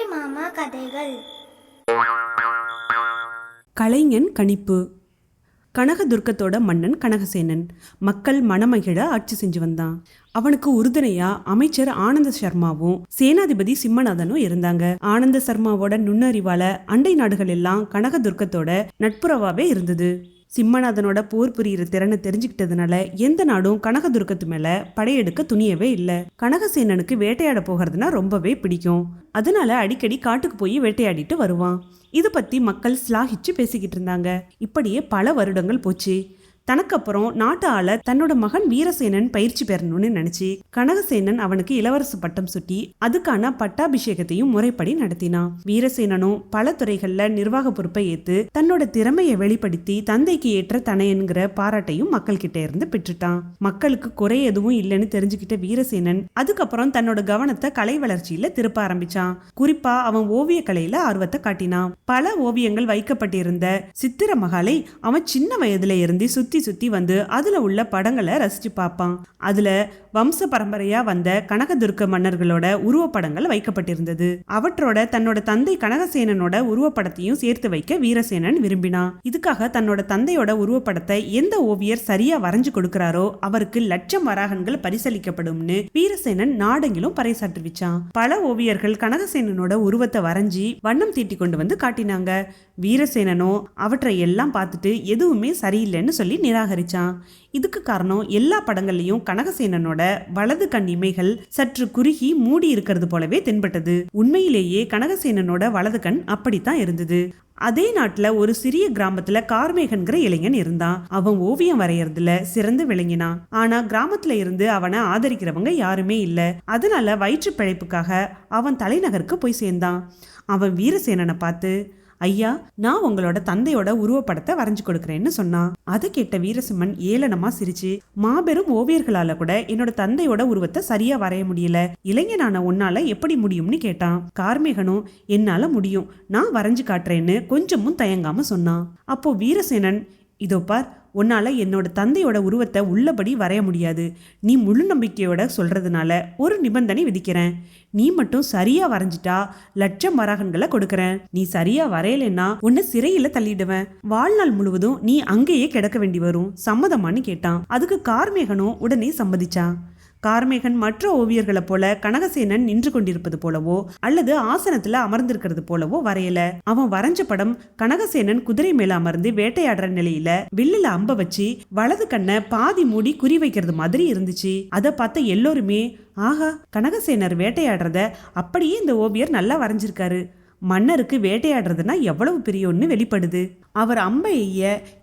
அம்புலி மாமா கதைகள். கலைஞன் கணிப்பு. கனகதுர்க்கத்தோட மன்னன் கனகசேனன். மக்கள் மனமகிழ ஆட்சி செஞ்சு வந்தான். அவனுக்கு உறுதுணையா அமைச்சர் ஆனந்த சர்மாவும் சேனாதிபதி சிம்மநாதனும் இருந்தாங்க. ஆனந்த சர்மாவோட நுண்ணறிவால அண்டை நாடுகள் எல்லாம் கனகதுர்க்கத்தோட நட்புறவாவே இருந்தது. சிம்மநாதனோட போர் புரியிற திறனை தெரிஞ்சுக்கிட்டதுனால எந்த நாடும் கனகதுர்க்கத்து மேல படையெடுக்க துணியவே இல்ல. கனகசேனனுக்கு வேட்டையாட போகிறதுனா ரொம்பவே பிடிக்கும். அதனால அடிக்கடி காட்டுக்கு போய் வேட்டையாடிட்டு வருவான். இது பத்தி மக்கள் ஸ்லாகிச்சு பேசிக்கிட்டு இருந்தாங்க. இப்படியே பல வருடங்கள் போச்சு. தனக்கு அப்புறம் நாட்டு ஆள தன்னோட மகன் வீரசேனன் பயிற்சி பெறணும்னு நினைச்சு கனகசேனன் அவனுக்கு இளவரசு பட்டம் சுட்டி அதுக்கான பட்டாபிஷேகத்தையும் முறைப்படி நடத்தினான். வீரசேனனும் பல துறைகள்ல நிர்வாக பொறுப்பை ஏத்து தன்னோட திறமையை வெளிப்படுத்தி தந்தைக்கு ஏற்ற தனையன்கிற பாராட்டையும் மக்கள் கிட்ட இருந்து பெற்றுட்டான். மக்களுக்கு குறை எதுவும் இல்லைன்னு தெரிஞ்சுக்கிட்ட வீரசேனன் அதுக்கப்புறம் தன்னோட கவனத்தை கலை வளர்ச்சியில திருப்ப ஆரம்பிச்சான். குறிப்பா அவன் ஓவிய கலையில ஆர்வத்தை காட்டினான். பல ஓவியங்கள் வைக்கப்பட்டிருந்த சித்திர மகாலை அவன் சின்ன வயதுல இருந்து சுத்தி சுத்தி வந்து அதில் உள்ள படங்களை ரசிச்சு பார்ப்பான். அதுல வம்ச பரம்பரையா வந்த கனகதுர்க்க மன்னர்களோட உருவப்படங்கள் வைக்கப்பட்டிருந்தது. அவற்றோட தன்னோட தந்தை கனகசேனனோட உருவப்படத்தையும் சேர்த்து வைக்க வீரசேனன் விரும்பினான். இதுக்காக தன்னோட தந்தையோட உருவப்படத்தை எந்த ஓவியர் சரியா வரைஞ்சு கொடுக்கிறாரோ அவருக்கு லட்சம் வராகன்கள் பரிசளிக்கப்படும்னு வீரசேனன் நாடெங்கிலும் பறைசாற்றுவிச்சான். பல ஓவியர்கள் கனகசேனனோட உருவத்தை வரைஞ்சி வண்ணம் தீட்டி கொண்டு வந்து காட்டினாங்க. வீரசேனனோ அவற்றை எல்லாம் பார்த்துட்டு எதுவுமே சரியில்லைன்னு சொல்லி நிராகரிச்சான். இதுக்கு காரணம் எல்லா படங்கள்லயும் கனகசேனனோட வலது கண் இமைகள் சற்று குறுகி மூடி இருக்கிறது போலவே தென்பட்டது. உண்மையிலேயே கனகசேனனோட வலது கண் அப்படித்தான் இருந்தது. அதே நாட்டில் ஒரு சிறிய கிராமத்துல கார்மேகன்கிற இளைஞன் இருந்தான். அவன் ஓவியம் வரையறதுல சிறந்து விளங்கினான். ஆனா கிராமத்துல இருந்து அவனை ஆதரிக்கிறவங்க யாருமே இல்ல. அதனால வயிற்று பிழைப்புக்காக அவன் தலைநகருக்கு போய் சேர்ந்தான். அவன் வீரசேனனை பார்த்து ஐயா நான் உங்களோட தந்தையோட உருவப்படத்தை வரைஞ்சு கொடுக்குறேன்னு சொன்னான். அதை கேட்ட வீரசிம்மன் ஏளனமா சிரிச்சு மாபெரும் ஓவியர்களால கூட என்னோட தந்தையோட உருவத்தை சரியா வரைய முடியல. இளைஞனான உன்னால எப்படி முடியும்னு கேட்டான். கார்மேகனும் என்னால முடியும். நான் வரைஞ்சு காட்டுறேன்னு கொஞ்சமும் தயங்காம சொன்னான். அப்போ வீரசேனன் இதோ பார் உன்னால் என்னோட தந்தையோட உருவத்தை உள்ளபடி வரைய முடியாது. நீ முழு நம்பிக்கையோட சொல்கிறதுனால ஒரு நிபந்தனை விதிக்கிறேன். நீ மட்டும் சரியாக வரைஞ்சிட்டா லட்சம் வராகன்களை கொடுக்கறேன். நீ சரியாக வரையலைன்னா உன்னை சிறையில் தள்ளிடுவேன். வாழ்நாள் முழுவதும் நீ அங்கேயே கிடக்க வேண்டி வரும். சம்மதமான்னு கேட்டான். அதுக்கு கார்மேகனும் உடனே சம்மதிச்சான். கார்மேகன் மற்ற ஓவியர்களைப் போல கனகசேனன் நின்று கொண்டிருப்பது போலவோ அல்லது ஆசனத்துல அமர்ந்திருக்கிறது போலவோ வரையல. அவன் வரைஞ்ச படம் கனகசேனன் குதிரை மேல அமர்ந்து வேட்டையாடுற நிலையில வில்லுல அம்ப வச்சு வலது கண்ணை பாதி மூடி குறி வைக்கிறது மாதிரி இருந்துச்சு. அதை பார்த்த எல்லோருமே ஆஹா கனகசேனர் வேட்டையாடுறத அப்படியே இந்த ஓவியர் நல்லா வரைஞ்சிருக்காரு. மன்னருக்கு வேட்டையாடுறதுனா எவ்வளவு பெரியொன்னு வெளிப்படுது? அவர் அம்பை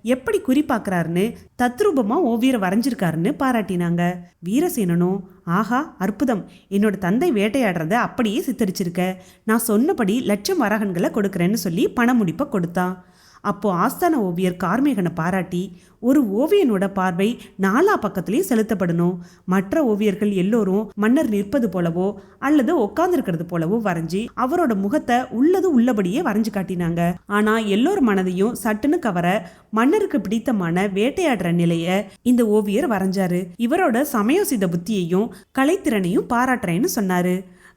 எப்படி குறிப்பாக்குறாருன்னு தத்ரூபமா ஓவியர் வரைஞ்சிருக்காருன்னு பாராட்டினாங்க. வீரசேனனும் ஆஹா அற்புதம். என்னோட தந்தை வேட்டையாடுறத அப்படியே சித்தரிச்சிருக்க. நான் சொன்னபடி லட்சம் வரகன்களை கொடுக்குறேன்னு சொல்லி பண முடிப்பை கொடுத்தான் அப்போ ஆஸ்தான ஓவியர் கார்மேகனை பாராட்டி ஒரு ஓவியனோட பார்வை நாலா பக்கத்துலயும் செலுத்தப்படணும். மற்ற ஓவியர்கள் எல்லோரும் மன்னர் நிற்பது போலவோ அல்லது உட்கார்ந்துருக்கிறது போலவோ வரைஞ்சி அவரோட முகத்தை உள்ளது உள்ளபடியே வரைஞ்சு காட்டினாங்க. ஆனா எல்லோர் மனதையும் சட்டுன்னு கவர மன்னருக்கு பிடித்தமான வேட்டையாடுற நிலைய இந்த ஓவியர் வரைஞ்சாரு. இவரோட சமயோசித புத்தியையும் கலைத்திறனையும் பாராட்டுறேன்னு சொன்னாரு.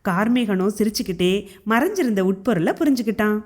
கார்மேகனும் சிரிச்சுக்கிட்டே மறைஞ்சிருந்த உட்பொருளை புரிஞ்சுக்கிட்டான்.